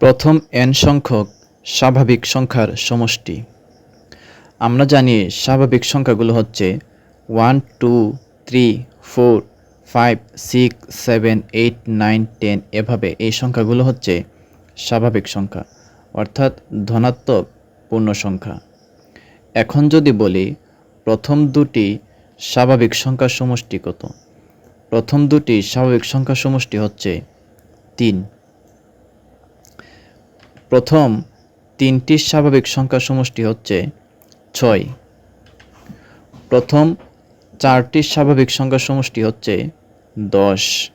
প্রথম এন সংখ্যক স্বাভাবিক সংখ্যার সমষ্টি। আমরা জানি স্বাভাবিক সংখ্যাগুলো হচ্ছে one two three four five six seven eight nine ten এভাবে এই সংখ্যাগুলো হচ্ছে স্বাভাবিক সংখ্যা, অর্থাৎ ধনাত্মক পূর্ণ সংখ্যা। এখন যদি বলি প্রথম দুটি স্বাভাবিক সংখ্যার সমষ্টি কত, প্রথম দুটি স্বাভাবিক সংখ্যার সমষ্টি হচ্ছে তিন। প্রথম তিনটি স্বাভাবিক সংখ্যার সমষ্টি হচ্ছে ছয়। প্রথম চারটি স্বাভাবিক সংখ্যার সমষ্টি হচ্ছে দশ।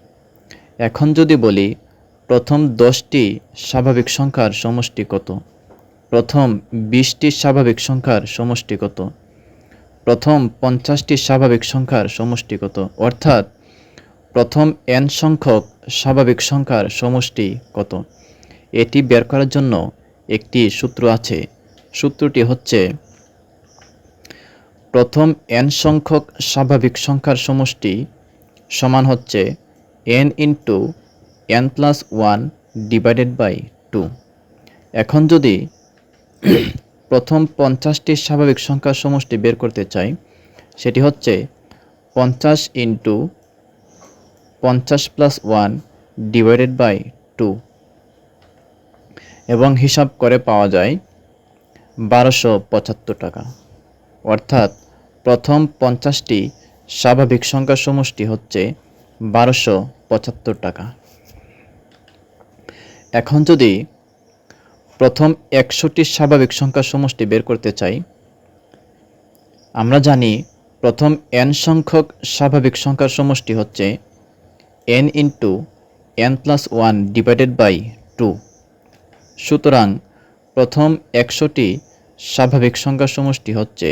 এখন যদি বলি, প্রথম দশটি স্বাভাবিক সংখ্যার সমষ্টি কত? প্রথম বিশটি স্বাভাবিক সংখ্যার সমষ্টি কত? প্রথম পঞ্চাশটি স্বাভাবিক সংখ্যার সমষ্টি কত? অর্থাৎ প্রথম এন সংখ্যক স্বাভাবিক সংখ্যার সমষ্টি কত? এটি বের করার জন্য একটি সূত্র আছে। সূত্রটি হচ্ছে, প্রথম এন সংখ্যক স্বাভাবিক সংখ্যার সমষ্টি সমান হচ্ছে N into N plus one divided by two এখন যদি প্রথম পঞ্চাশটি স্বাভাবিক সংখ্যার সমষ্টি বের করতে চাই, সেটি হচ্ছে পঞ্চাশ ইন্টু পঞ্চাশ plus one divided by two এবং হিসাব করে পাওয়া যায় বারোশো পঁচাত্তর টাকা। অর্থাৎ প্রথম পঞ্চাশটি স্বাভাবিক সংখ্যার সমষ্টি হচ্ছে বারোশো পঁচাত্তর টাকা। এখন যদি প্রথম একশোটি স্বাভাবিক সংখ্যার সমষ্টি বের করতে চাই, আমরা জানি প্রথম এন সংখ্যক স্বাভাবিক সংখ্যার সমষ্টি হচ্ছে N into N plus one divided by two সুতরাং প্রথম একশোটি স্বাভাবিক সংখ্যার সমষ্টি হচ্ছে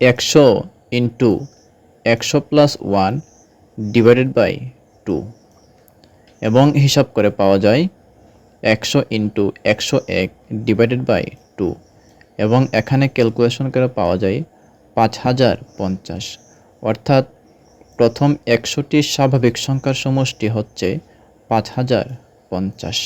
একশো ইন্টু একশো plus one divided by two. এবং হিসাব করে পাওয়া যায় একশো ইন্টু একশো এক ডিভাইডেড বাই টু। এবং এখানে ক্যালকুলেশন করে পাওয়া যায় পাঁচ হাজার পঞ্চাশ। অর্থাৎ প্রথম একশোটি স্বাভাবিক সংখ্যার সমষ্টি হচ্ছে পাঁচ হাজার পঞ্চাশ।